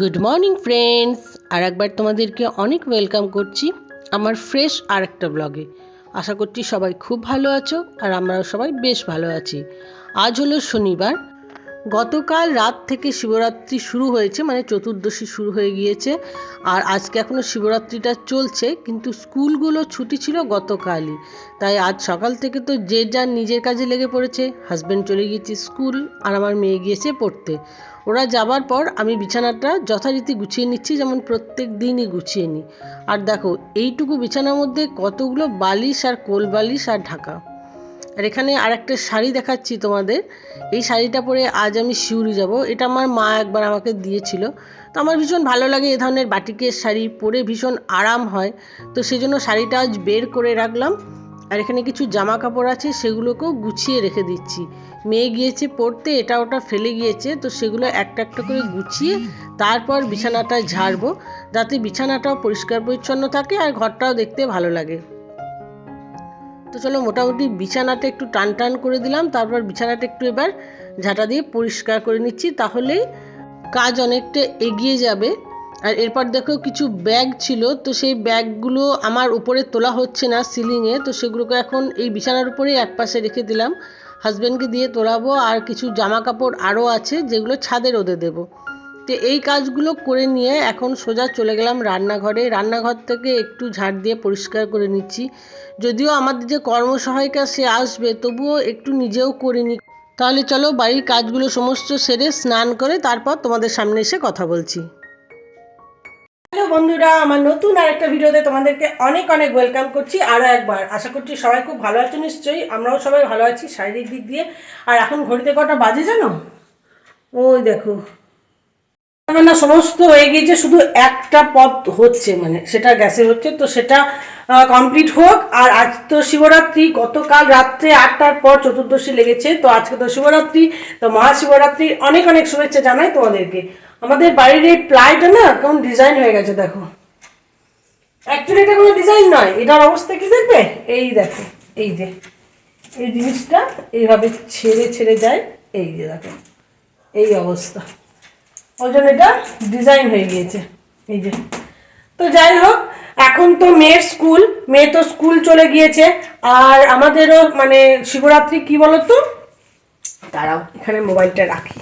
Good morning friends আর একবার তোমাদেরকে অনেক ওয়েলকাম করছি আমার ফ্রেশ আর একটা ব্লগে আশা করছি সবাই খুব ভালো আছো আর আমরাও সবাই বেশ ভালো আছি। আজ হলো শনিবার গতকাল রাত থেকে শিবরাত্রি শুরু হয়েছে মানে চতুর্দশী শুরু হয়ে গিয়েছে। আর আজকে এখনও শিবরাত্রিটা চলছে, কিন্তু স্কুলগুলো ছুটি ছিল গতকালই। তাই আজ সকাল থেকে তো যে যার নিজের কাজে লেগে পড়েছে হাজব্যান্ড চলে গিয়েছে স্কুল আর আমার মেয়ে গিয়েছে পড়তে। ওরা যাবার পর আমি বিছানাটা যথারীতি গুছিয়ে নিচ্ছি, যেমন প্রত্যেক দিনই গুছিয়ে নিই। আর দেখো, এইটুকু বিছানার মধ্যে কতগুলো বালিশ আর কোল বালিশ আর ঢাকা। আর এখানে আর একটা শাড়ি দেখাচ্ছি তোমাদের। এই শাড়িটা পরে আজ আমি শিউরি যাব। এটা আমার মা একবার আমাকে দিয়েছিল। তো আমার ভীষণ ভালো লাগে এ ধরনের বাটিকের শাড়ি। পরে ভীষণ আরাম হয়। তো সেজন্য শাড়িটা আজ বের করে রাখলাম। আর এখানে কিছু জামা কাপড় আছে, সেগুলোকেও গুছিয়ে রেখে দিচ্ছি। মেয়ে গিয়েছে পড়তে, এটা ওটা ফেলে গিয়েছে। তো সেগুলো একটা একটা করে গুছিয়ে তারপর বিছানাটা ঝাড়বো। যাতে বিছানাটাও পরিষ্কার পরিচ্ছন্ন থাকে আর ঘরটাও দেখতে ভালো লাগে। তো চলো মোটামুটি বিছানাটা একটু টান টান করে দিলাম, তারপর বিছানাটা একটু এবার ঝাঁটা দিয়ে পরিষ্কার করে নিচ্ছি, তাহলেই কাজ অনেকটা এগিয়ে যাবে। আর এরপর দেখো কিছু ব্যাগ ছিল, তো সেই ব্যাগগুলো আমার উপরে তোলা হচ্ছে না সিলিংয়ে, তো সেগুলোকে এখন এই বিছানার উপরে এক পাশে রেখে দিলাম। হাজব্যান্ডকে দিয়ে তোলাবো, আর কিছু জামা কাপড় আরও আছে, যেগুলো ছাদে রোদে দেবো। তো এই কাজগুলো করে নিয়ে এখন সোজা চলে গেলাম রান্নাঘরে। রান্নাঘর থেকে একটু ঝাড় দিয়ে পরিষ্কার করে নিচ্ছি। যদিও আমাদের যে কর্মসহায়িকা সে আসবে, তবুও একটু নিজেও করে নি। তাহলে চলো বাড়ির কাজগুলো সমস্ত সেরে স্নান করে তারপর তোমাদের সামনে এসে কথা বলছি। হ্যালো বন্ধুরা, আমার নতুন আরেকটা ভিডিওতে তোমাদেরকে অনেক অনেক ওয়েলকাম করছি আরও একবার। আশা করছি সবাই খুব ভালো আছো নিশ্চয়ই। আমরাও সবাই ভালো আছি শারীরিক দিক দিয়ে। আর এখন ঘড়িতে কটা বাজে জানো? ওই দেখো রান্না সমস্ত হয়ে গিয়েছে, শুধু একটা পদ হচ্ছে মানে সেটা গ্যাসে হচ্ছে, তো সেটা কমপ্লিট হোক। আর আজ তো শিবরাত্রি, গতকাল রাত্রে আটটার পর চতুর্দশী লেগেছে, তো আজকে তো শিবরাত্রি, তো মহাশিবরাত্রির অনেক অনেক শুভেচ্ছা জানাই তোমাদেরকে। আমাদের বাড়ির এই প্লাইটা না কেমন ডিজাইন হয়ে গেছে, দেখো। অ্যাকচুয়ালি এটা কোনো ডিজাইন নয়, এটার অবস্থা কি দেখবে? এই দেখো, এই যে। এই জিনিসটা এইভাবে ছেড়ে ছেড়ে যায়, এই যে দেখো, এই অবস্থা। ওই জন্য এটা ডিজাইন হয়ে গিয়েছে। এই যে। তো যাই হোক, এখন তো মেয়ের স্কুল মেয়ে তো স্কুল চলে গিয়েছে। আর আমাদেরও মানে শিবরাত্রি কি বলতো? দাঁড়াও, এখানে মোবাইলটা রাখি।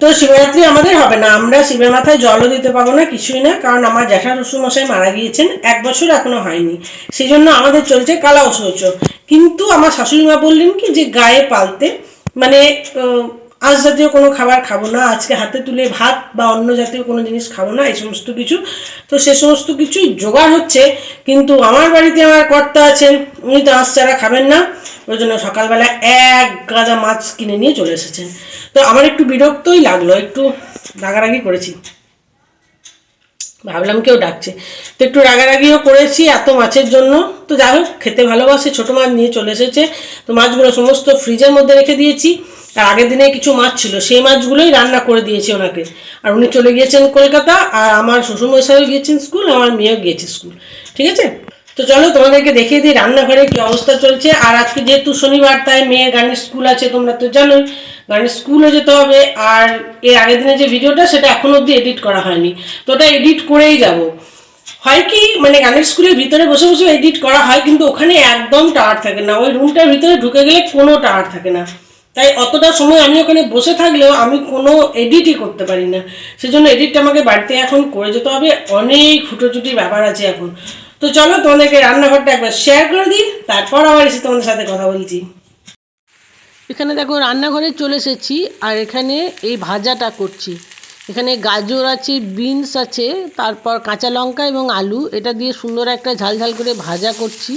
তো শিবরাত্রি আমাদের হবে না। আমরা শিবের মাথায় জলও দিতে পারব না, কিছুই না। কারণ আমার জ্যাঠা মশাই মারা গিয়েছেন, এক বছর এখনও হয়নি। সেই জন্য আমাদের চলছে কালা শৌচ। কিন্তু আমার শাশুড়ি মা বললেন কি যে গায়ে পালতে মানে আঁশ জাতীয় কোনো খাবার খাব না, আজকে হাতে তুলে ভাত বা অন্য জাতীয় কোনো জিনিস খাব না, এই সমস্ত কিছু। তো সে সমস্ত কিছুই জোগাড় হচ্ছে, কিন্তু আমার বাড়িতে আমার কর্তা আছেন, উনি তো আঁশ ছাড়া খাবেন না, ওই জন্য সকালবেলা এক গাদা মাছ কিনে নিয়ে চলে এসেছেন। তো আমার একটু বিরক্তই লাগল, একটু রাগারাগি করেছি। ভাবলাম কেউ ডাকছে। তো একটু রাগারাগিও করেছি এত মাছের জন্য। তো যাই হোক, খেতে ভালোবাসে, ছোটো মাছ নিয়ে চলে এসেছে। তো মাছগুলো সমস্ত ফ্রিজের মধ্যে রেখে দিয়েছি। আর আগের দিনে কিছু মাছ ছিল, সেই মাছগুলোই রান্না করে দিয়েছে ওনাকে। আর উনি চলে গিয়েছেন কলকাতা, আর আমার শ্বশুরমশাইও গিয়েছেন স্কুল, আমার মেয়েও গিয়েছে স্কুল। ঠিক আছে? তো চলো, তোমাদেরকে দেখিয়ে দিই রান্নাঘরে কি অবস্থা চলছে। আর আজকে যেহেতু শনিবার, তাই মেয়ের গানের স্কুল আছে, তোমরা তো জানোই। গানের স্কুলে যেতে হবে, আর এর আগের দিনে যে ভিডিওটা, সেটা এখনও অবধি এডিট করা হয়নি। তো ওটা এডিট করেই যাব। হয় কি মানে গানের স্কুলের ভিতরে বসে বসে এডিট করা হয়, কিন্তু ওখানে একদম টাওয়ার থাকে না। ওই রুমটার ভিতরে ঢুকে গেলে কোনো টাওয়ার থাকে না। তাই অতটা সময় আমি ওখানে বসে থাকলেও আমি কোনো এডিটই করতে পারি না। সেজন্য এডিটটা আমাকে বাড়িতে এখন করে যেতে হবে। অনেক ফুটোচুটি ব্যাপার আছে এখন। তো চলো তোমাদেরকে রান্নাঘরটা একবার শেয়ার করে দিই, তারপর আবার এসে তোমাদের সাথে কথা বলছি। এখানে দেখো রান্নাঘরে চলে এসেছি আর এখানে এই ভাজাটা করছি। এখানে গাজর আছে, বিনস আছে, তারপর কাঁচা লঙ্কা এবং আলু। এটা দিয়ে সুন্দর একটা ঝাল ঝাল করে ভাজা করছি।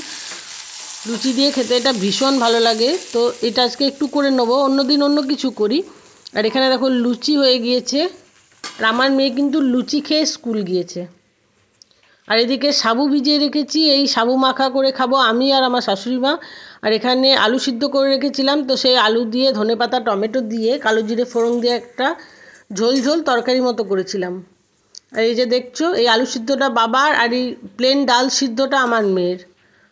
লুচি দিয়ে খেতে এটা ভীষণ ভালো লাগে। তো এটা আজকে একটু করে নেব। অন্য দিন অন্য কিছু করি। আর এখানে দেখো লুচি হয়ে গিয়েছে। আর আমার মেয়ে কিন্তু লুচি খেয়ে স্কুল গিয়েছে। আর এদিকে সাবু ভিজিয়ে রেখেছি। এই সাবু মাখা করে খাব আমি আর আমার শাশুড়ি মা। আর এখানে আলু সিদ্ধ করে রেখেছিলাম। তো সেই আলু দিয়ে ধনেপাতা টমেটো দিয়ে কালো জিরে ফোড়ন দিয়ে একটা ঝোল ঝোল তরকারি মতো করেছিলাম। আর এই যে দেখছ, এই আলু সিদ্ধটা বাবার আর এই প্লেন ডাল সিদ্ধটা আমার মেয়ের।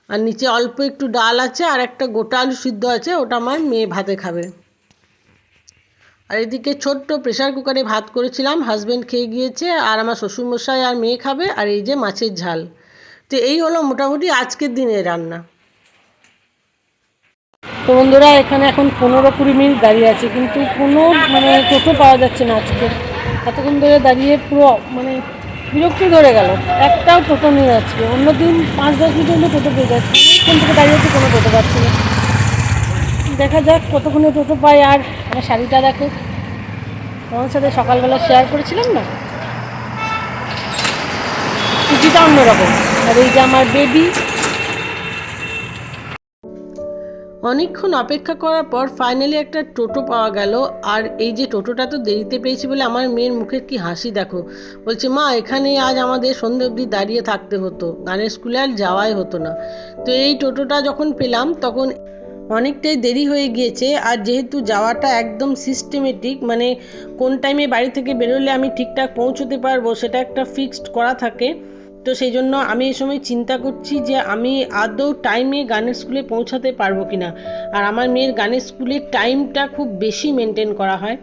আর নিচে অল্প একটু ডাল আছে আর একটা গোটা আলু সিদ্ধ আছে, ওটা আমার মেয়ে ভাতে খাবে। আর এদিকে ছোট্ট প্রেশার কুকারে ভাত করেছিলাম হাজব্যান্ড খেয়ে গিয়েছে আর আমার শ্বশুরমশাই আর মেয়ে খাবে আর এই যে মাছের ঝাল। তো এই হলো মোটামুটি আজকের দিনের রান্না। তো বন্ধুরা, এখানে এখন পনেরো কুড়ি মিনিট দাঁড়িয়ে আছে, কিন্তু কোনো মানে টোটো পাওয়া যাচ্ছে না আজকে। এতক্ষণ ধরে দাঁড়িয়ে পুরো মানে বিরক্তি ধরে গেল। একটাও টোটো নিয়ে যাচ্ছে অন্যদিন পাঁচ, দশ মিনিট মধ্যে টোটো পেয়ে যাচ্ছে। কোন থেকে দাঁড়িয়ে কোনো টোটো পাচ্ছি না। দেখা যাক কতক্ষণে টোটো পাই আর আমার শাড়িটা দেখো। তোমার সাথে সকালবেলা শেয়ার করেছিলাম না? কুচিটা অন্যরকম। আর এই যে আমার বেবি অনেকক্ষণ অপেক্ষা করার পর ফাইনালি একটা টোটো পাওয়া গেল। আর এই যে টোটোটা তো দেরিতে পেয়েছি বলে আমার মেয়ের মুখের কি হাসি দেখো। বলছে, মা এখানে আজ আমাদের সন্ধে অবধি দাঁড়িয়ে থাকতে হতো। গানের স্কুলে আর যাওয়াই হতো না। তো এই টোটোটা যখন পেলাম, তখন অনেকটাই দেরি হয়ে গিয়েছে। আর যেহেতু যাওয়াটা একদম সিস্টেমেটিক মানে কোন টাইমে বাড়ি থেকে বেরোলে আমি ঠিকঠাক পৌঁছতে পারব, সেটা একটা ফিক্সড করা থাকে। তো সেই জন্য আমি এই সময় চিন্তা করছি যে আমি আদৌ টাইমে গানের স্কুলে পৌঁছাতে পারব কি না আর আমার মেয়ের গানের স্কুলের টাইমটা খুব বেশি মেনটেন করা হয়।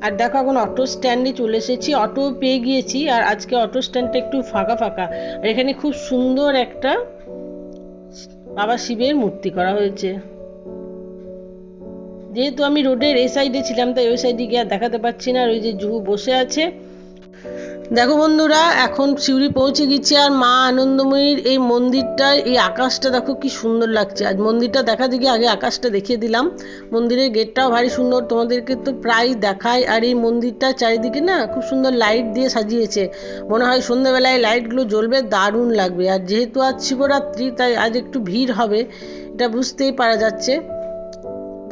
আর দেখো, এখন অটো স্ট্যান্ডে চলে এসেছি অটো পেয়ে গিয়েছি, আর আজকে অটো স্ট্যান্ডটা একটু ফাঁকা ফাঁকা। আর এখানে খুব সুন্দর একটা বাবা শিবের মূর্তি করা হয়েছে। যেহেতু আমি রোডের এই সাইডে ছিলাম, তাই ওই সাইডে গিয়ে দেখাতে পাচ্ছি না। আর ওই যে জুহু বসে আছে দেখো বন্ধুরা, এখন শিউরি পৌঁছে গেছি আর মা আনন্দময়ীর এই মন্দিরটার, এই আকাশটা দেখো কি সুন্দর লাগছে। আজ মন্দিরটা দেখা দিকে আগে আকাশটা দেখিয়ে দিলাম। মন্দিরের গেটটাও ভারী সুন্দর, তোমাদেরকে তো প্রায় দেখায় আর এই মন্দিরটা চারিদিকে না খুব সুন্দর লাইট দিয়ে সাজিয়েছে। মনে হয় সন্ধ্যেবেলায় লাইটগুলো জ্বলবে, দারুণ লাগবে। আর যেহেতু আজ শিবরাত্রি, তাই আজ একটু ভিড় হবে, এটা বুঝতেই পারা যাচ্ছে।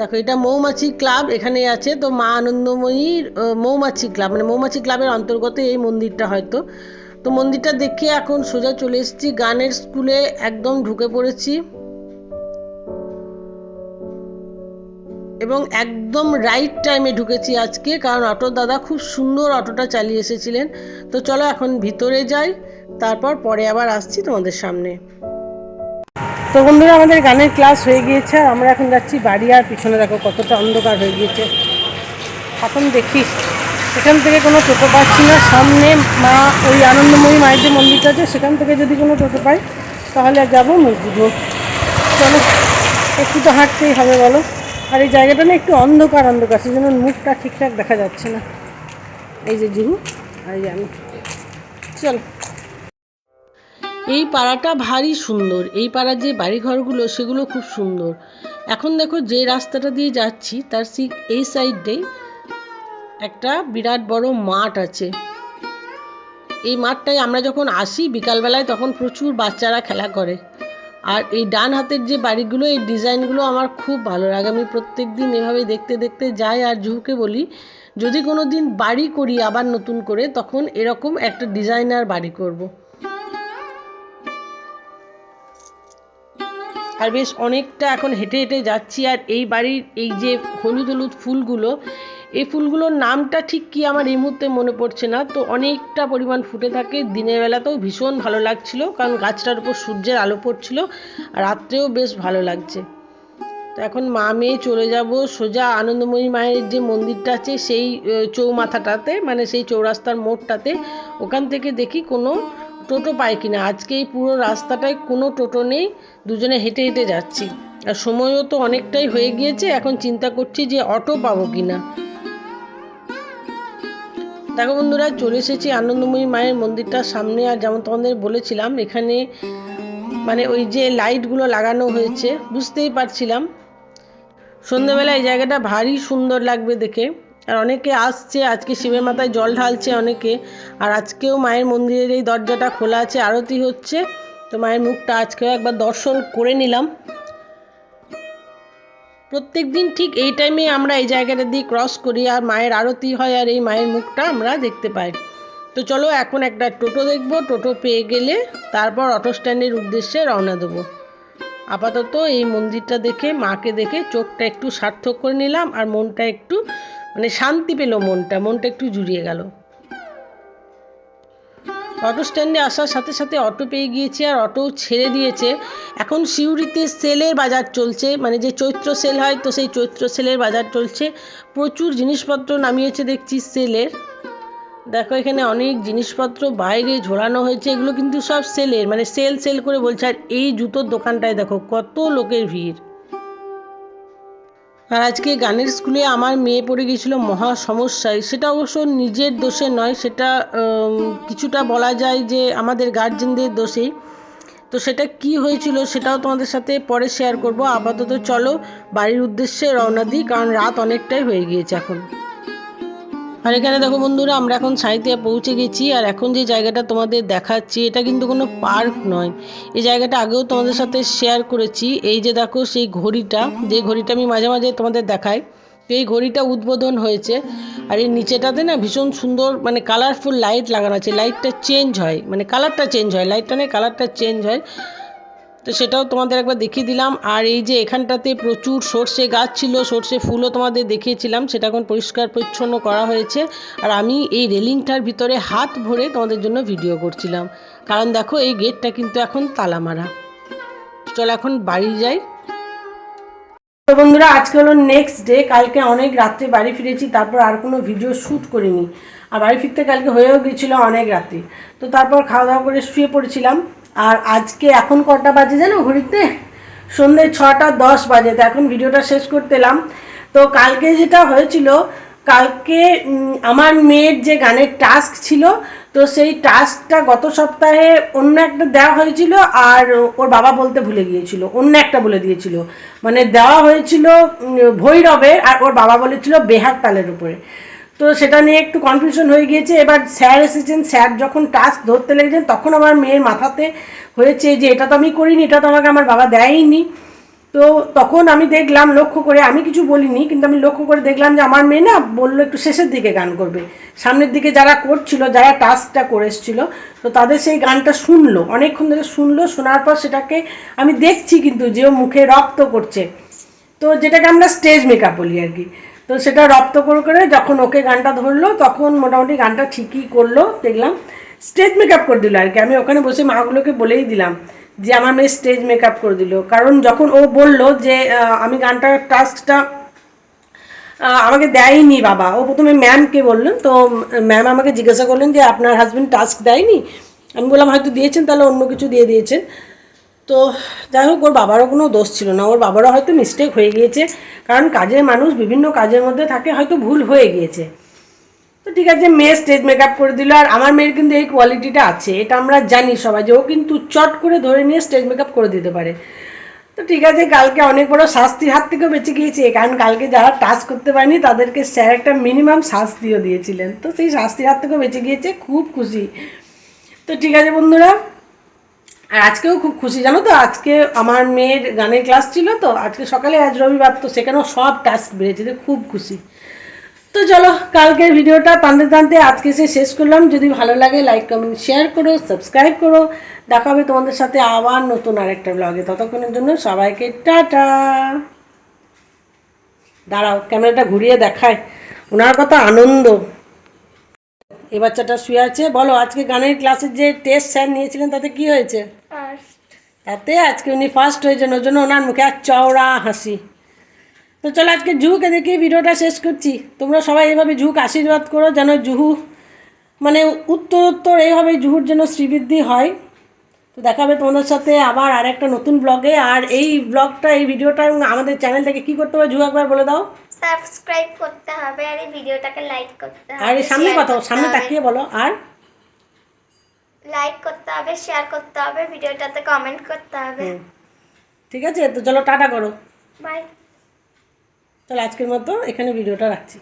দেখো, এটা মৌমাছি ক্লাব এখানে আছে। তো মা আনন্দময়ীর মৌমাছি ক্লাব মানে মৌমাছি ক্লাবের অন্তর্গত এই মন্দিরটা হয়তো। তো মন্দিরটা দেখে এখন সোজা চলে এসেছি। গানের স্কুলে একদম ঢুকে পড়েছি। এবং একদম রাইট টাইমে ঢুকেছি আজকে, কারণ অটো দাদা খুব সুন্দর অটোটা চালিয়ে এসেছিলেন। তো চলো এখন ভিতরে যাই, তারপর পরে আবার আসছি তোমাদের সামনে। তো বন্ধুরা, আমাদের গানের ক্লাস হয়ে গিয়েছে, আর আমরা এখন যাচ্ছি বাড়ি, আর পিছনে দেখো কতটা অন্ধকার হয়ে গিয়েছে। এখন দেখি সেখান থেকে কোনো টোটো পাচ্ছি না। সামনে মা, ওই আনন্দময়ী মায়ের যে মন্দিরটা আছে, সেখান থেকে যদি কোনো টোটো পাই, তাহলে যাব মসজিদও চলো, একটু তো হাঁটতেই হবে বলো। আর এই জায়গাটা না একটু অন্ধকার অন্ধকার সেই জন্য মুখটা ঠিকঠাক দেখা যাচ্ছে না। এই যে জুহু, আর এই আমি। চলো। এই পাড়াটা ভারী সুন্দর। এই পাড়ার যে বাড়িঘরগুলো, সেগুলো খুব সুন্দর। এখন দেখো যে রাস্তাটা দিয়ে যাচ্ছি, তার ঠিক এই সাইডেই একটা বিরাট বড় মাঠ আছে। এই মাঠটায় আমরা যখন আসি, বিকালবেলায় তখন প্রচুর বাচ্চারা খেলা করে। আর এই ডান হাতের যে বাড়িগুলো, এই ডিজাইনগুলো আমার খুব ভালো লাগে। আমি প্রত্যেক দিন এভাবে দেখতে দেখতে যাই। আর জুহুকে বলি, যদি কোনো দিন বাড়ি করি আবার নতুন করে, তখন এরকম একটা ডিজাইনার বাড়ি করব। আর বেশ অনেকটা এখন হেঁটে হেঁটে যাচ্ছি, আর এই বাড়ির এই যে হলুদ হলুদ ফুলগুলো, এই ফুলগুলোর নামটা ঠিক কি আমার এই মুহূর্তে মনে পড়ছে না। তো অনেকটা পরিমাণ ফুটে থাকে, দিনের বেলাতেও ভীষণ ভালো লাগছিল, কারণ গাছটার উপর সূর্যের আলো পড়ছিল, আর রাত্রেও বেশ ভালো লাগছে। তো এখন মা মেয়ে চলে যাব, সোজা আনন্দময়ী মায়ের যে মন্দিরটা আছে, সেই চৌমাথাটাতে মানে সেই চৌরাস্তার মোড়টাতে, ওখান থেকে দেখি কোনো টোটো পাই কিনা। আজকে এই পুরো রাস্তাটায় কোনো টোটো নেই, দুজনে হেঁটে হেঁটে যাচ্ছি। আর সময়ও তো অনেকটাই হয়ে গিয়েছে, এখন চিন্তা করছি যে অটো পাবো কিনা। দেখো বন্ধুরা, চলে এসেছি আনন্দময়ী মায়ের মন্দিরটার সামনে। আর যেমন তোমাদের বলেছিলাম, এখানে মানে ওই যে লাইটগুলো লাগানো হয়েছে, বুঝতেই পারছিলাম। সন্ধ্যেবেলা এই জায়গাটা ভারী সুন্দর লাগবে দেখে। আর অনেকে আসছে, আজকে শিবের মাথায় জল ঢালছে অনেকে। আর আজকেও মায়ের মন্দিরের এই দরজাটা খোলা আছে, আরতি হচ্ছে। তো মায়ের মুখটা আজকেও একবার দর্শন করে নিলাম। প্রত্যেক দিন ঠিক এই টাইমে আমরা এই জায়গাটা দিয়ে ক্রস করি, আর মায়ের আরতি হয় আর এই মায়ের মুখটা আমরা দেখতে পাই। তো চলো এখন একটা টোটো দেখব, টোটো পেয়ে গেলে তারপর অটো স্ট্যান্ডের উদ্দেশ্যে রওনা দেবো। আপাতত এই মন্দিরটা দেখে, মাকে দেখে চোখটা একটু সার্থক করে নিলাম, আর মনটা একটু মানে শান্তি পেল মনটা মনটা একটু জুড়িয়ে গেল। অটো স্ট্যান্ডে আসার সাথে সাথে অটো পেয়ে গিয়েছে আর অটো ছেড়ে দিয়েছে। এখন সিউড়িতে সেলের বাজার চলছে মানে যে চৈত্র সেল হয় তো সেই চৈত্র সেলের বাজার চলছে। প্রচুর জিনিসপত্র নামিয়েছে দেখছি সেলের। দেখো এখানে অনেক জিনিসপত্র বাইরে ঝোলানো হয়েছে, এগুলো কিন্তু সব সেলের মানে সেল সেল করে বলছে। আর এই জুতোর দোকানটায় দেখো কত লোকের ভিড়। আর আজকে গানের স্কুলে আমার মেয়ে পড়ে গিয়েছিল মহা সমস্যায়। সেটা অবশ্য নিজের দোষে নয়, সেটা কিছুটা বলা যায় যে আমাদের গার্জেনদের দোষেই। তো সেটা কি হয়েছিল সেটাও তোমাদের সাথে পরে শেয়ার করব। আপাতত চলো, বাড়ির উদ্দেশ্যে রওনা দিই, কারণ রাত অনেকটাই হয়ে গিয়েছে এখন। আর এখানে দেখো বন্ধুরা, আমরা এখন সাঁইতিয়া পৌঁছে গেছি, আর এখন যে জায়গাটা তোমাদের দেখাচ্ছি, এটা কিন্তু কোনো পার্ক নয়। এই জায়গাটা আগেও তোমাদের সাথে শেয়ার করেছি। এই যে দেখো সেই ঘড়িটা, যে ঘড়িটা আমি মাঝে মাঝে তোমাদের দেখাই, এই ঘড়িটা উদ্বোধন হয়েছে, আর এই নিচেটাতে না ভীষণ সুন্দর মানে কালারফুল লাইট লাগানো আছে। লাইটটা চেঞ্জ হয় মানে কালারটা চেঞ্জ হয় লাইটটা নেই কালারটা চেঞ্জ হয়। তো সেটাও তোমাদের একবার দেখিয়ে দিলাম। আর এই যে এখানটাতে প্রচুর সর্ষে গাছ ছিল, সর্ষে ফুলও তোমাদের দেখিয়েছিলাম, সেটা এখন পরিষ্কার পরিচ্ছন্ন করা হয়েছে। আর আমি এই রেলিংটার ভিতরে হাত ভরে তোমাদের জন্য ভিডিও করছিলাম। কারণ দেখো, এই গেটটা কিন্তু এখন তালা মারা চলো এখন বাড়ি যাই। বন্ধুরা, আজকে হলো নেক্সট ডে কালকে অনেক রাত্রে বাড়ি ফিরেছি, তারপর আর কোনো ভিডিও শ্যুট করিনি। আর বাড়ি ফিরতে কালকে হয়েও গিয়েছিল অনেক রাতে তো তারপর খাওয়া দাওয়া করে শুয়ে পড়েছিলাম। আর আজকে এখন কটা বাজে জানো ঘড়িতে? সন্ধ্যে ছটা দশ বাজে, তো এখন ভিডিওটা শেষ করতে এলাম। তো কালকে যেটা হয়েছিল, কালকে আমার মেয়ের যে গানের টাস্ক ছিল, তো সেই টাস্কটা গত সপ্তাহে অন্য একটা দেওয়া হয়েছিল আর ওর বাবা বলতে ভুলে গিয়েছিল, অন্য একটা বলে দিয়েছিল। মানে দেওয়া হয়েছিল ভৈরবের আর ওর বাবা বলেছিল বেহার তালের উপরে। তো সেটা নিয়ে একটু কনফিউশন হয়ে গিয়েছে। এবার স্যার এসেছেন, স্যার যখন টাস্ক ধরতে লেগেছেন, তখন আমার মেয়ের মাথাতে হয়েছে যে, এটা তো আমি করিনি, এটা তো আমাকে আমার বাবা দেয়নি। তো তখন আমি দেখলাম, লক্ষ্য করে, আমি কিছু বলিনি, কিন্তু আমি লক্ষ্য করে দেখলাম যে, আমার মেয়ে না বলল, একটু শেষের দিকে গান করবে। সামনের দিকে যারা করছিল, যারা টাস্কটা করে এসছিল, তো তাদের সেই গানটা শুনলো। অনেকক্ষণ ধরে শুনলো, শোনার পর সেটাকে আমি দেখছি কিন্তু যে ও মুখে রক্ত করছে। তো যেটাকে আমরা স্টেজ মেকআপ বলি আর কি। তো সেটা রপ্ত করে করে যখন ওকে গানটা ধরলো, তখন মোটামুটি গানটা ঠিকই করল, দেখলাম। স্টেজ মেকআপ করে দিল আর কি আমি ওখানে বসে মাগুলোকে বলেই দিলাম যে, আমার মেয়ে স্টেজ মেকআপ করে দিল। কারণ যখন ও বলল যে আমি গানটার টাস্কটা আমাকে দেয়নি বাবা। ও প্রথমে ম্যামকে বললেন। তো ম্যাম আমাকে জিজ্ঞাসা করলেন যে, আপনার হাজব্যান্ড টাস্ক দেয়নি? আমি বললাম, হয়তো দিয়েছেন, তাহলে অন্য কিছু দিয়ে দিয়েছেন। তো যাই হোক, ওর বাবারও কোনো দোষ ছিল না। ওর বাবারও হয়তো মিস্টেক হয়ে গিয়েছে। কারণ কাজের মানুষ বিভিন্ন কাজের মধ্যে থাকে, হয়তো ভুল হয়ে গিয়েছে। তো ঠিক আছে, মেয়ে স্টেজ মেকআপ করে দিল। আর আমার মেয়ের কিন্তু এই কোয়ালিটিটা আছে, এটা আমরা জানি সবাই যে ও কিন্তু চট করে ধরে নিয়ে স্টেজ মেকআপ করে দিতে পারে। তো ঠিক আছে, কালকে অনেক বড় শাস্তির হাত থেকেও বেঁচে গিয়েছে। কারণ কালকে যারা টাচ করতে পারেনি, তাদেরকে স্যার একটা মিনিমাম শাস্তিও দিয়েছিলেন। তো সেই শাস্তির হাত থেকেও বেঁচে গিয়েছে, খুব খুশি। তো ঠিক আছে বন্ধুরা আর আজকেও খুব খুশি, জানো তো? আজকে আমার মেয়ের গানের ক্লাস ছিল তো, আজকে সকালে আজ রবিবার, তো সেখানেও সব টাস্ক বেড়েছে খুব খুশি। তো চলো, কালকের ভিডিওটা টানতে টানতে আজকে সে শেষ করলাম। যদি ভালো লাগে লাইক কমেন্ট শেয়ার করো সাবস্ক্রাইব করো। দেখা হবে তোমাদের সাথে আবার নতুন আরেকটা ব্লগে ততক্ষণের জন্য সবাইকে টাটা। দাঁড়াও, ক্যামেরাটা ঘুরিয়ে দেখায়। ওনার কথা আনন্দ। এ বাচ্চাটা শুয়ে আছে। বলো, আজকে গানের ক্লাসের যে টেস্ট স্যার নিয়েছিলেন, তাতে কি হয়েছে? তাতে আজকে উনি ফার্স্ট হয়েছেন ওই জন্য ওনার মুখে আর চওড়া হাসি। তো চলো আজকে জুহুকে দেখে ভিডিওটা শেষ করছি। তোমরা সবাই এভাবে জুহুক আশীর্বাদ করো যেন জুহু মানে উত্তর উত্তর এইভাবে জুহুর যেন শ্রীবৃদ্ধি হয়। তো দেখা হবে তোমাদের সাথে আবার আর একটা নতুন ব্লগে আর এই ব্লগটা এই ভিডিওটা এবং আমাদের চ্যানেল থেকে কী করতে হবে জুহু একবার বলে দাও। সাবস্ক্রাইব করতে হবে আর এই ভিডিওটাকে লাইক করতে হবে আর এই সামনে কথা সামনে তাকিয়ে বলো। আর লাইক করতে হবে শেয়ার করতে হবে ভিডিওটাতে কমেন্ট করতে হবে। ঠিক আছে তো চলো টাটা করো। বাই তাহলে আজকের মতো এখানে ভিডিওটা রাখছি।